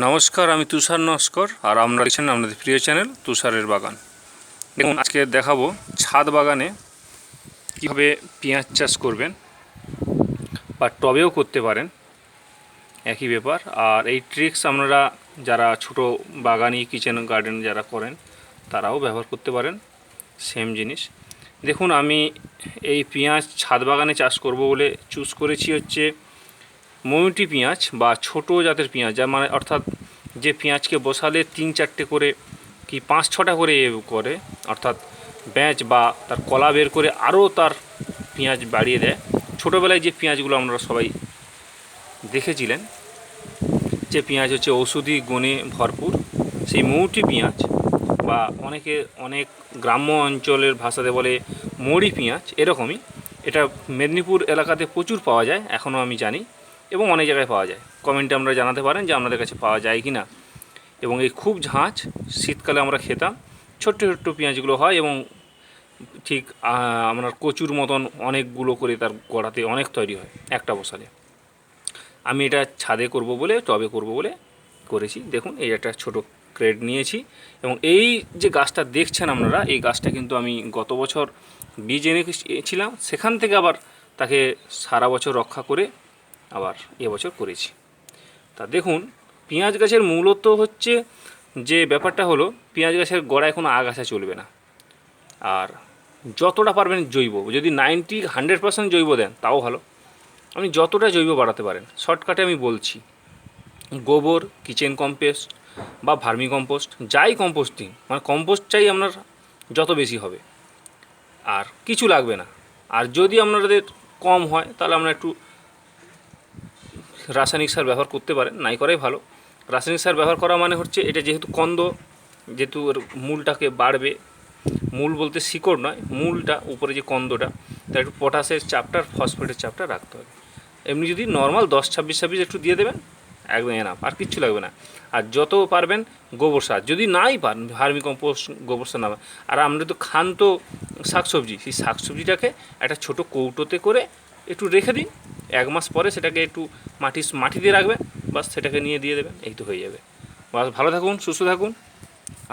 নমস্কার, আমি তুষার নস্কর, আর আমরা দেখছেন আপনাদের প্রিয় চ্যানেল তুষারের বাগান। দেখুন, আজকে দেখাবো ছাদ বাগানে কীভাবে পেঁয়াজ চাষ করবেন বা টবেও করতে পারেন, একই ব্যাপার। আর এই ট্রিক্স আপনারা যারা ছোট বাগানি, কিচেন গার্ডেন যারা করেন, তারাও ব্যবহার করতে পারেন, সেম জিনিস। দেখুন, আমি এই পেঁয়াজ ছাদ বাগানে চাষ করব বলে চুজ করেছি হচ্ছে ময়ূটি পেঁয়াজ বা ছোট জাতের পেঁয়াজ যার মানে অর্থাৎ যে পেঁয়াজকে বসালে তিন চারটে করে কি পাঁচ ছটা করে এ করে, অর্থাৎ ব্যাঁচ বা তার কলা বের করে আরও তার পেঁয়াজ বাড়িয়ে দেয়। ছোটোবেলায় যে পেঁয়াজগুলো আমরা সবাই দেখেছিলেন, যে পেঁয়াজ হচ্ছে ঔষধি গুণে ভরপুর। সেই মৌটি পেঁয়াজ বা অনেকে অনেক গ্রাম্য অঞ্চলের ভাষাতে বলে মৌরি পেঁয়াজ এরকমই। এটা মেদিনীপুর এলাকাতে প্রচুর পাওয়া যায়, এখনও আমি জানি। এবং অনেক জায়গায় পাওয়া যায়। কমেন্টে আমরা জানাতে পারেন যে আপনাদের কাছে পাওয়া যায় কি না এবং এই খুব ঝাঁঝ শীতকালে আমরা খেতাম। ছোট্ট ছোট্ট পেঁয়াজগুলো হয় এবং ঠিক আপনার কচুর মতন অনেকগুলো করে তার গোড়াতে অনেক তৈরি হয় একটা বসালে। আমি এটা ছাদে করব বলে, টবে করব বলে করেছি। দেখুন, এই একটা ছোট ক্রেড নিয়েছি এবং এই যে গাছটা দেখছেন আপনারা, এই গাছটা কিন্তু আমি গত বছর বীজ এনেছিলাম। সেখান থেকে আবার তাকে সারা বছর রক্ষা করে আবার এবছর করেছি। তা দেখুন, পেঁয়াজ গাছের মূলত হচ্ছে যে ব্যাপারটা হলো, পেঁয়াজ গাছের গোড়ায় কোনো আগাছা চলবে না। আর যতটা পারবেন জৈব, যদি নাইনটি হান্ড্রেড পার্সেন্ট জৈব দেন, তাও ভালো। আপনি যতটা জৈব বাড়াতে পারেন, শর্টকাটে আমি বলছি, গোবর কিচেন কম্পোস্ট বা ভার্মি কম্পোস্ট যাই কম্পোস্টিং মানে কম্পোস্ট চাই আপনার যত বেশি হবে। আর কিছু লাগবে না। আর যদি আপনাদের কম হয়, তাহলে আমরা একটু রাসায়নিক সার ব্যবহার করতে পারেন, নাই করাই ভালো। রাসায়নিক সার ব্যবহার করা মানে হচ্ছে এটা যেহেতু কন্দ, যেহেতু মূলটাকে বাড়বে, মূল বলতে শিকড় নয়, মূলটা, উপরে যে কন্দটা, তার একটু পটাশের চাপটা আর ফসফেটের চাপটা রাখতে হবে। এমনি যদি নর্মাল দশ, ছাব্বিশ ছাব্বিশ একটু দিয়ে দেবেন, একদম এনাফ আর কিচ্ছু লাগবে না। আর যত পারবেন গোবর সার, যদি নাই পান ভার্মি কম্পোস্ট গোবর সার না আর আমরা তো খান তো শাকসবজি, সেই শাকসবজিটাকে একটা ছোট কৌটোতে করে একটু রেখে দিন এক মাস পরে সেটাকে একটু মাটি মাটি দিয়ে রাখবেন বাস সেটাকে নিয়ে দিয়ে দেবেন এই তো হয়ে যাবে। বাস ভালো থাকুন, সুস্থ থাকুন,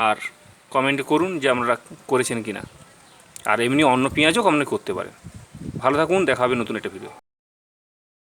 আর কমেন্ট করুন যে আমরা করেছেন কি না আর এমনি অন্য পেঁয়াজও আপনি করতে পারেন। ভালো থাকুন দেখা হবে নতুন একটা ভিডিও